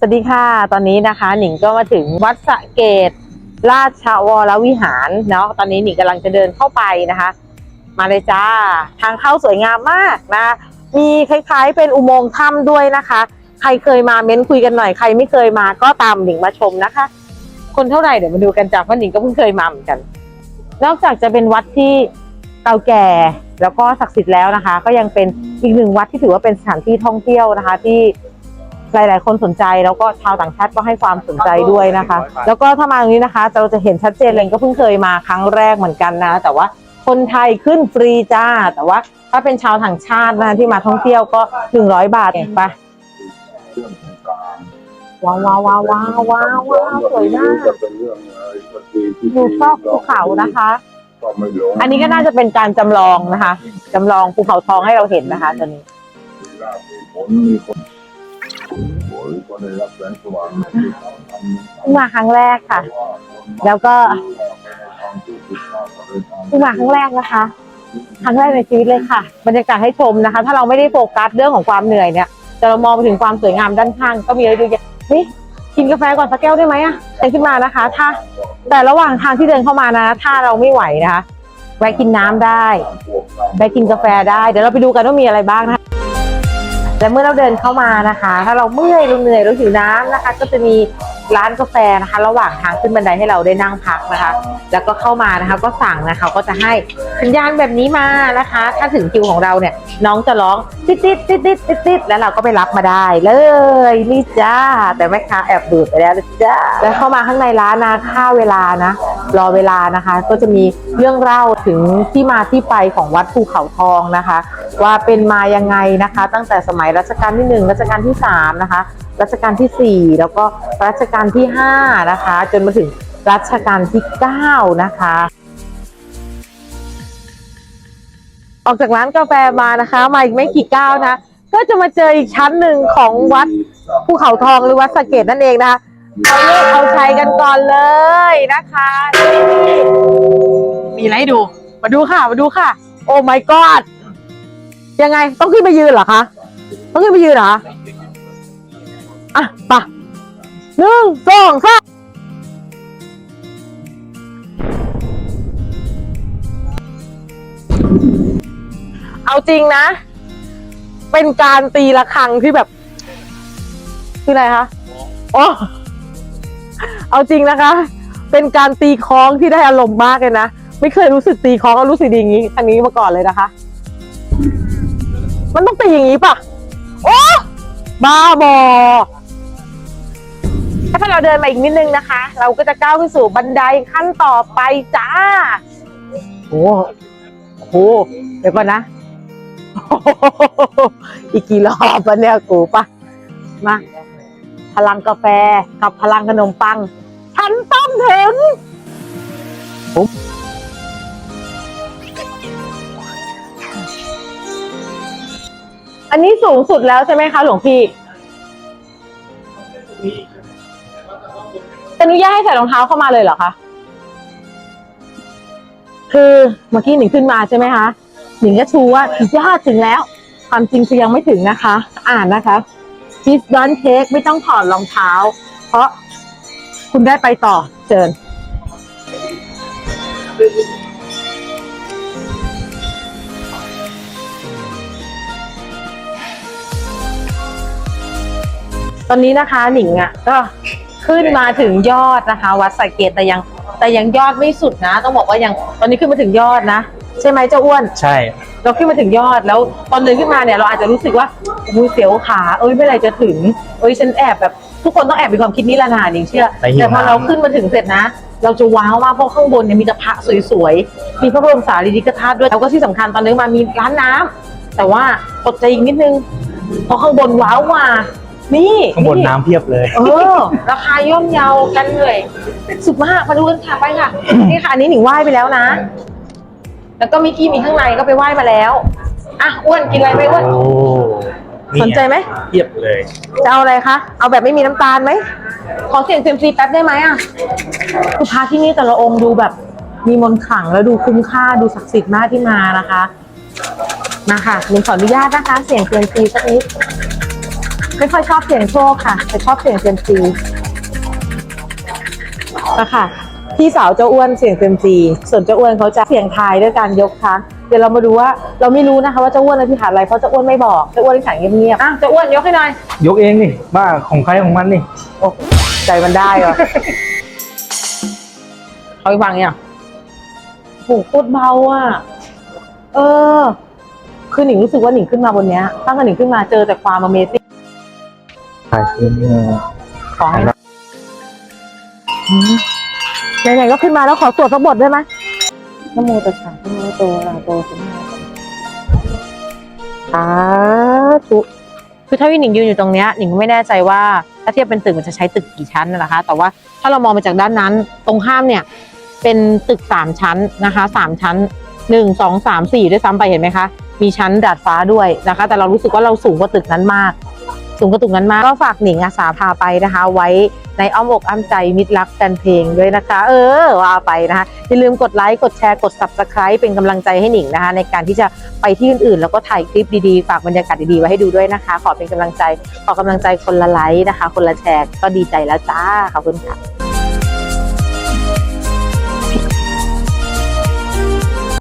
สวัสดีค่ะ ตอนนี้นะคะ หนิงก็มาถึงวัดสะเกต ราชวรวิหารเนาะตอนนี้หนิงกำลังจะเดินเข้าไปนะคะ มาเลยจ้า ทางเข้าสวยงามมากนะ มีคล้ายๆ เป็นอุโมงค์ถ้ำด้วยนะคะ ใครเคยมาเม้นคุยกันหน่อยใครไม่เคยมาก็ตามหนิงมาชมนะคะ คนเท่าไหร่เดี๋ยวมาดูกันจากว่าหนิงก็เพิ่งเคยมาเหมือนกัน นอกจากจะเป็นวัดที่เก่าแก่แล้วก็ศักดิ์สิทธิ์แล้วนะคะ ก็ยังเป็นอีกหนึ่งวัดที่ถือว่าเป็นสถานที่ท่องเที่ยวนะคะ ที่ หลาย ๆ คนสนใจแล้วก็ชาวต่างชาติก็ให้ความสนใจด้วยนะคะ แล้วก็ถ้ามาตรงนี้นะคะเราจะเห็นชัดเจนเลยก็เพิ่งเคยมาครั้งแรกเหมือนกันนะ แต่ว่าคนไทยขึ้นฟรีจ้า แต่ว่าถ้าเป็นชาวต่างชาตินะที่มาท่องเที่ยวก็หนึ่งร้อยบาทเองไปเรื่องของการว้าวว้าวว้าวว้าวว้าวว้าวสวยมากก็เป็นเรื่องอะไรก็ดีที่อยู่ซอกภูเขานะคะก็ไม่ลงอันนี้ก็น่าจะเป็นการจำลองนะคะจำลองภูเขาทองให้เราเห็นนะคะตอน เพิ่งมาครั้งแรกค่ะ แล้วก็เพิ่งมาครั้งแรกนะคะ ครั้งแรกในชีวิตเลยค่ะ บรรยากาศให้ชมนะคะ ถ้าเราไม่ได้โฟกัสเรื่องของความเหนื่อยเนี่ยแต่เรามองไปถึงความสวยงามด้านข้าง ก็มีอะไรดูเยอะเฮ้ยกินกาแฟก่อนสักแก้วได้ไหมอะเดินขึ้นมานะคะ ถ้า แต่ระหว่างทางที่เดินเข้ามานะ ถ้าเราไม่ไหวนะคะแวะกินน้ำได้ไปกินกาแฟได้ เดี๋ยวเราไปดูกันว่ามีอะไรบ้างนะคะ และเมื่อเราเดินเข้ามานะคะ ถ้าเราเมื่อยเราเหนื่อยเราหิวน้ำนะคะ ก็จะมีร้านกาแฟนะคะ ระหว่างทางขึ้นบันไดให้เราได้นั่งพักนะคะ แล้วก็เข้ามานะคะ ก็สั่งนะคะก็จะให้สัญญาณแบบนี้มานะคะ ถ้าถึงคิวของเราเนี่ยน้องจะร้องติดติดติดติดติดติดแล้วเราก็ไปรับมาได้เลยนี่จ้าแต่แม่ค้าแอบดูดไปแล้วนะจ้าแล้วเข้ามาข้างในร้านนะค่าเวลานะ รอเวลานะคะ ก็จะมีเรื่องเล่าถึงที่มาที่ไปของวัดภูเขาทองนะคะ ว่าเป็นมายังไงนะคะ ตั้งแต่สมัยรัชกาลที่หนึ่งรัชกาลที่สามนะคะ รัชกาลที่สี่แล้วก็รัชกาลที่ห้านะคะ จนมาถึงรัชกาลที่เก้านะคะออกจากร้านกาแฟมานะคะ มาอีกไม่กี่ก้าวนะ ก็จะมาเจออีกชั้นหนึ่งของวัดภูเขาทองหรือวัดสะเกดนั่นเองนะคะ เอาเลขเอาชัยกันก่อนเลยนะคะนี่มีอะไรให้ดู มาดูค่ะ มาดูค่ะ โอ้ my god ยังไงต้องขึ้นไปยืนเหรอคะต้องขึ้นไปยืนเหรออะไปะหนึ่งสองสามเอาจริงนะ เป็นการตีระฆังที่แบบ คืออะไรคะโอ้ เอาจริงนะคะ เป็นการตีคล้องที่ได้อารมณ์มากเลยนะ ไม่เคยรู้สึกตีคล้องแล้วรู้สึกดีอย่างนี้อันนี้มาก่อนเลยนะคะ มันต้องตีอย่างนี้ป่ะ โอ้บ้าบอถ้าเราเดินมาอีกนิดนึงนะคะ เราก็จะก้าวขึ้นสู่บันไดขั้นต่อไปจ้าโอ้โหเดี๋ยวก่อนนะ อีกกี่รอบวะเนี่ยกูปะมา พลังกาแฟกับพลังขนมปัง นต้องถึงปุ๊บอันนี้สูงสุดแล้วใช่ไหมคะหลวงพี่อนุญาตให้ใส่รองเท้าเข้ามาเลยเหรอคะ คือเมื่อกี้หนิงขึ้นมาใช่ไหมคะ หนิงก็ชูว่าญาติถึงแล้ว ความจริงคือยังไม่ถึงนะคะ อ่านนะคะ please don't take ไม่ต้องถอดรองเท้า เพราะ คุณได้ไปต่อเชิญตอนนี้นะคะหนิงอะก็ขึ้นมาถึงยอดนะคะ วัดสะเกตแต่ยังแต่ยังยอดไม่สุดนะ ต้องบอกว่ายังตอนนี้ขึ้นมาถึงยอดนะ ใช่ไหมเจ้าอ้วน ใช่ เราขึ้นมาถึงยอดแล้วตอนเดินขึ้นมาเนี่ยเราอาจจะรู้สึกว่าอุ้ยเสียวขา เอ้ยเมื่อไหรจะถึง เอ้ยฉันแอบแบบทุกคนต้องแอบมีความคิดนี้ละนาหนิงเชื่อแต่หิวแต่พอเราน้ำขึ้นมาถึงเสร็จนะ เราจะว้าวมากเพราะข้างบนเนี่ยมีแต่พระสวยๆ มีพระบรมสารีริกธาตุด้วยแล้วก็ที่สำคัญตอนนี้มามีร้านน้ำแต่ว่าอดใจอีกนิดนึงเพราะข้างบนว้าวกว่านี่ ข้างบนน้ำเพียบเลย เออราคาย่อมเยากันเลย สุดมากมาดูกันค่ะไปค่ะ นี่ค่ะอันนี้หนิงไหว้ไปแล้วนะ แล้วก็มิกกี้มีข้างในก็ไปไหว้มาแล้วอะอ้วนกินอะไรไหมอ้วน โอ้สนใจไหมเพียบเลย จะเอาอะไรคะ เอาแบบไม่มีน้ำตาลไหม ขอเสียงเซยมซีแป๊บได้ไหมอะคือพระที่นี่แต่ละองค์ดูแบบมีมนต์ขลังแล้วดูคุ้มค่าดูศักดิ์สิทธิ์มากที่มานะคะ มาค่ะหนิงขออนุญาตนะคะ เสียงเซยมซีสักนิด ไม่ค่อยชอบเสี่ยงโชคค่ะ แต่ชอบเสี่ยงเซยมซีนะคะ พี่สาวเจ้าอ้วนเสี่ยงเซยมซีส่วนเจ้าอ้วนเขาจะเสี่ยงทายด้วยการยกครั้งเดี๋ยวเรามาดูว่าเราไม่รู้นะคะว่าเจ้าอ้วนอธิษฐานอะไรเพราะเจ้าอ้วนไม่บอกเจ้าอ้วนที่ถ่ายเงียบๆอะเจ้าอ้วนยกให้หน่อยยกเองนี่บ้าของใครของมันนี่โอ้ใจมันได้เหรอเขาอีกฟังเนี่ยโหโคตรเบาอะเออ คือหนิงรู้สึกว่าหนิงขึ้นมาบนเนี้ยตั้งแต่หนิงขึ้นมาเจอแต่ความ Amazing ใช่คือขอให้นะอืม ไหนๆก็ขึ้นมาแล้วขอสวดสักบทได้ไหมนะโมตัสสะภะคะวะโตอะระหะโตสัมมาสัมพุทธัสสะสาธุคือถ้าพี่หนิงยืนอยู่ตรงเนี้ยหนิงก็ไม่แน่ใจว่าถ้าเทียบเป็นตึกมันจะใช้ตึกกี่ชั้นนะนะคะ แต่ว่าถ้าเรามองมาจากด้านนั้น ตรงข้ามเนี่ย เป็นตึกสามชั้นนะคะสามชั้นหนึ่งสองสามสี่ด้วยซ้ำไปเห็นไหมคะ มีชั้นดาดฟ้าด้วยนะคะ แต่เรารู้สึกว่าเราสูงกว่าตึกนั้นมาก สูงกระตุกนั้นมากก็ฝากหนิงอาสาพาไปนะคะ ไว้ในอ้อมอกอ้อมใจมิตรรักแฟนเพลงด้วยนะคะ เออว่าไปนะคะอย่าลืมกดไลค์กดแชร์กด subscribe เป็นกำลังใจให้หนิงนะคะ ในการที่จะไปที่อื่นๆ แล้วก็ถ่ายคลิปดีๆ ฝากบรรยากาศดีๆไว้ให้ดูด้วยนะคะ ขอเป็นกำลังใจขอกำลังใจคนละไลค์นะคะ คนละแชร์ก็ดีใจแล้วจ้าขอบคุณค่ะ